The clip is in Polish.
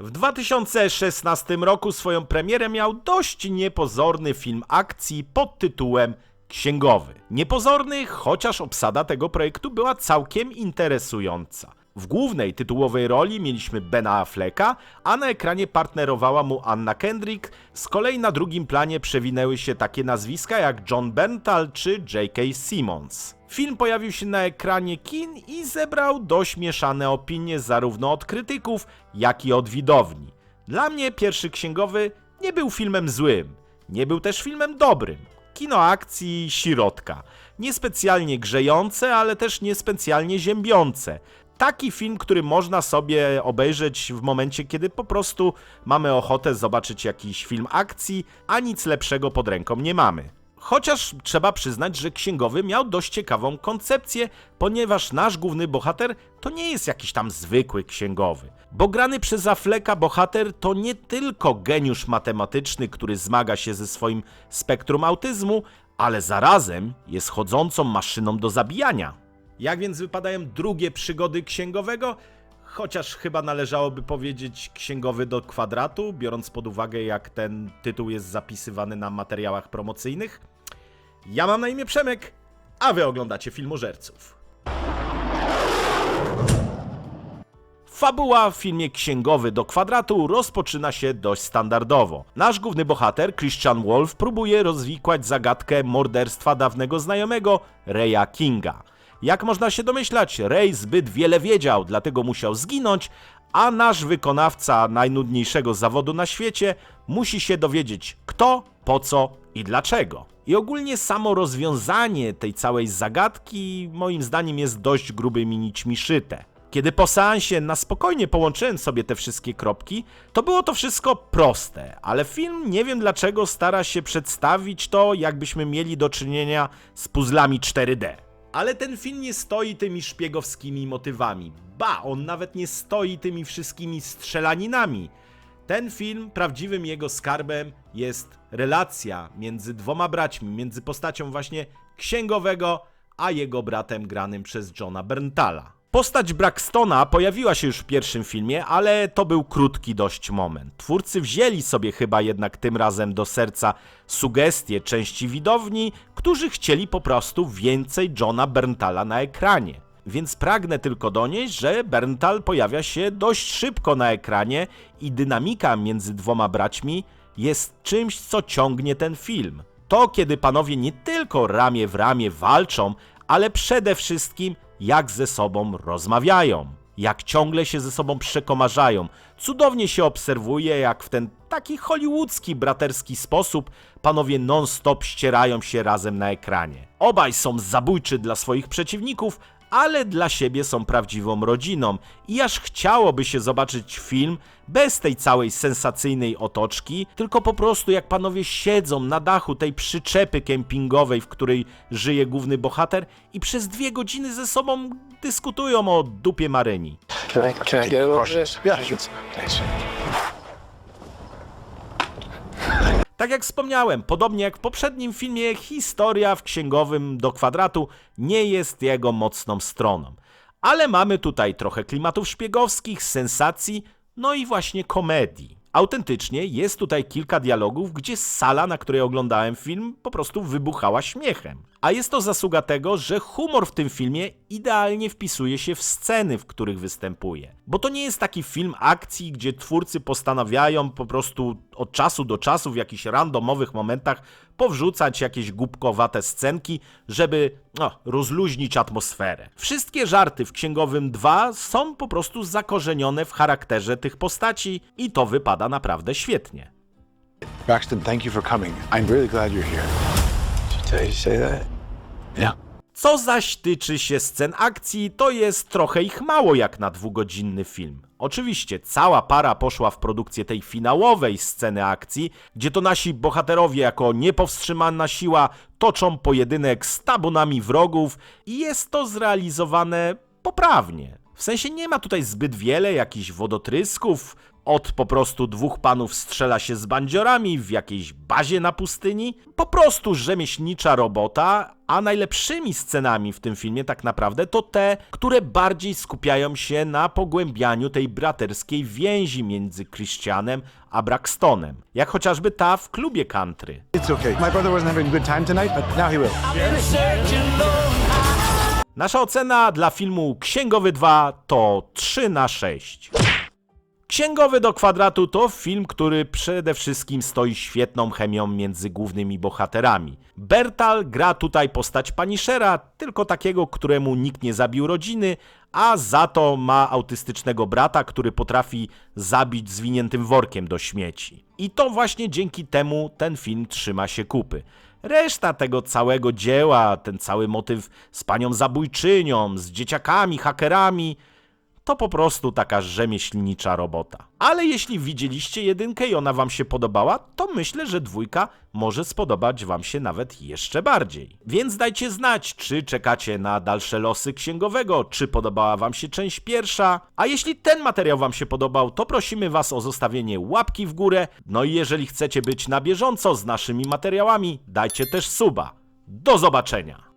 W 2016 roku swoją premierę miał dość niepozorny film akcji pod tytułem Księgowy. Niepozorny, chociaż obsada tego projektu była całkiem interesująca. W głównej tytułowej roli mieliśmy Bena Afflecka, a na ekranie partnerowała mu Anna Kendrick. Z kolei na drugim planie przewinęły się takie nazwiska jak John Berntal czy J.K. Simmons. Film pojawił się na ekranie kin i zebrał dość mieszane opinie zarówno od krytyków, jak i od widowni. Dla mnie pierwszy księgowy nie był filmem złym, nie był też filmem dobrym. Kino akcji sirotka. Niespecjalnie grzejące, ale też niespecjalnie ziębiące. Taki film, który można sobie obejrzeć w momencie, kiedy po prostu mamy ochotę zobaczyć jakiś film akcji, a nic lepszego pod ręką nie mamy. Chociaż trzeba przyznać, że księgowy miał dość ciekawą koncepcję, ponieważ nasz główny bohater to nie jest jakiś tam zwykły księgowy. Bo grany przez Afflecka bohater to nie tylko geniusz matematyczny, który zmaga się ze swoim spektrum autyzmu, ale zarazem jest chodzącą maszyną do zabijania. Jak więc wypadają drugie przygody księgowego? Chociaż chyba należałoby powiedzieć księgowy do kwadratu, biorąc pod uwagę, jak ten tytuł jest zapisywany na materiałach promocyjnych. Ja mam na imię Przemek, a wy oglądacie Filmożerców. Fabuła w filmie Księgowy do kwadratu rozpoczyna się dość standardowo. Nasz główny bohater, Christian Wolf, próbuje rozwikłać zagadkę morderstwa dawnego znajomego, Raya Kinga. Jak można się domyślać, Ray zbyt wiele wiedział, dlatego musiał zginąć, a nasz wykonawca najnudniejszego zawodu na świecie musi się dowiedzieć kto, po co i dlaczego. I ogólnie samo rozwiązanie tej całej zagadki moim zdaniem jest dość grubymi nićmi szyte. Kiedy po seansie na spokojnie połączyłem sobie te wszystkie kropki, to było to wszystko proste, ale film nie wiem dlaczego stara się przedstawić to, jakbyśmy mieli do czynienia z puzzlami 4D. Ale ten film nie stoi tymi szpiegowskimi motywami. Ba, on nawet nie stoi tymi wszystkimi strzelaninami. Ten film, prawdziwym jego skarbem jest relacja między dwoma braćmi, między postacią właśnie księgowego, a jego bratem granym przez Johna Berntala. Postać Braxtona pojawiła się już w pierwszym filmie, ale to był krótki dość moment. Twórcy wzięli sobie chyba jednak tym razem do serca sugestie części widowni, którzy chcieli po prostu więcej Johna Berntala na ekranie. Więc pragnę tylko donieść, że Berntal pojawia się dość szybko na ekranie i dynamika między dwoma braćmi jest czymś, co ciągnie ten film. To, kiedy panowie nie tylko ramię w ramię walczą, ale przede wszystkim jak ze sobą rozmawiają, jak ciągle się ze sobą przekomarzają. Cudownie się obserwuje, jak w ten taki hollywoodzki, braterski sposób panowie non-stop ścierają się razem na ekranie. Obaj są zabójczy dla swoich przeciwników, ale dla siebie są prawdziwą rodziną i aż chciałoby się zobaczyć film bez tej całej sensacyjnej otoczki, tylko po prostu jak panowie siedzą na dachu tej przyczepy kempingowej, w której żyje główny bohater i przez dwie godziny ze sobą dyskutują o dupie Maryni. Can I, can I get a little bit of this? Yeah, thanks. Tak jak wspomniałem, podobnie jak w poprzednim filmie, historia w księgowym do kwadratu nie jest jego mocną stroną. Ale mamy tutaj trochę klimatów szpiegowskich, sensacji, no i właśnie komedii. Autentycznie jest tutaj kilka dialogów, gdzie sala, na której oglądałem film, po prostu wybuchała śmiechem. A jest to zasługa tego, że humor w tym filmie idealnie wpisuje się w sceny, w których występuje. Bo to nie jest taki film akcji, gdzie twórcy postanawiają po prostu od czasu do czasu w jakichś randomowych momentach powrzucać jakieś głupkowate scenki, żeby no, rozluźnić atmosferę. Wszystkie żarty w Księgowym 2 są po prostu zakorzenione w charakterze tych postaci i to wypada naprawdę świetnie. Braxton, thank you for coming. I'm really glad you're here. Did to say that? Yeah. Co zaś tyczy się scen akcji, to jest trochę ich mało jak na dwugodzinny film. Oczywiście cała para poszła w produkcję tej finałowej sceny akcji, gdzie to nasi bohaterowie jako niepowstrzymana siła toczą pojedynek z tabunami wrogów i jest to zrealizowane poprawnie. W sensie nie ma tutaj zbyt wiele jakichś wodotrysków, Od po prostu dwóch panów strzela się z bandziorami w jakiejś bazie na pustyni. Po prostu rzemieślnicza robota, a najlepszymi scenami w tym filmie tak naprawdę to te, które bardziej skupiają się na pogłębianiu tej braterskiej więzi między Christianem a Braxtonem. Jak chociażby ta w klubie country. It's okay. My brother wasn't having a good time tonight, but now he will. Nasza ocena dla filmu Księgowy 2 to 3 na 6. Księgowy do kwadratu to film, który przede wszystkim stoi świetną chemią między głównymi bohaterami. Bertal gra tutaj postać Punishera, tylko takiego, któremu nikt nie zabił rodziny, a za to ma autystycznego brata, który potrafi zabić zwiniętym workiem do śmieci. I to właśnie dzięki temu ten film trzyma się kupy. Reszta tego całego dzieła, ten cały motyw z panią zabójczynią, z dzieciakami, hakerami, to po prostu taka rzemieślnicza robota. Ale jeśli widzieliście jedynkę i ona wam się podobała, to myślę, że dwójka może spodobać wam się nawet jeszcze bardziej. Więc dajcie znać, czy czekacie na dalsze losy księgowego, czy podobała wam się część pierwsza. A jeśli ten materiał wam się podobał, to prosimy was o zostawienie łapki w górę. No i jeżeli chcecie być na bieżąco z naszymi materiałami, dajcie też suba. Do zobaczenia!